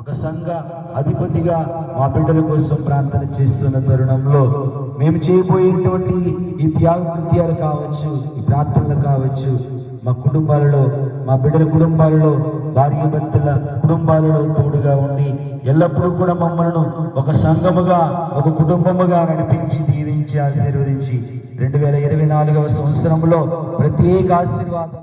ఒక సంఘ అధిపతిగా మా బిడ్డల కోసం ప్రార్థన చేస్తున్న తరుణంలో మేము చేయబోయేటువంటి ఈ త్యాగ కృత్యాలు కావచ్చు ఈ ప్రార్థనలు కావచ్చు మా కుటుంబాలలో మా బిడ్డల కుటుంబాలలో భార్య భర్తల కుటుంబాలలో తోడుగా ఉండి ఎల్లప్పుడూ కూడా మమ్మల్ని ఒక సంఘముగా ఒక కుటుంబముగా నడిపించి దీవించి ఆశీర్వదించి రెండు వేల ఇరవై నాలుగవ సంవత్సరంలో ప్రత్యేక ఆశీర్వాదం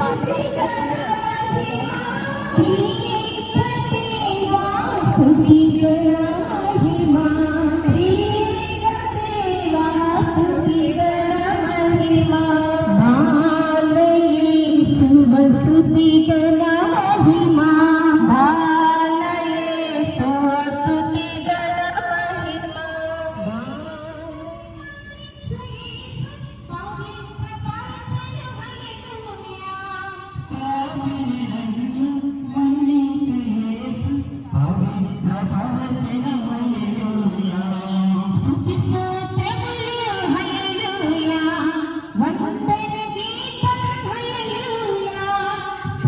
Thank you.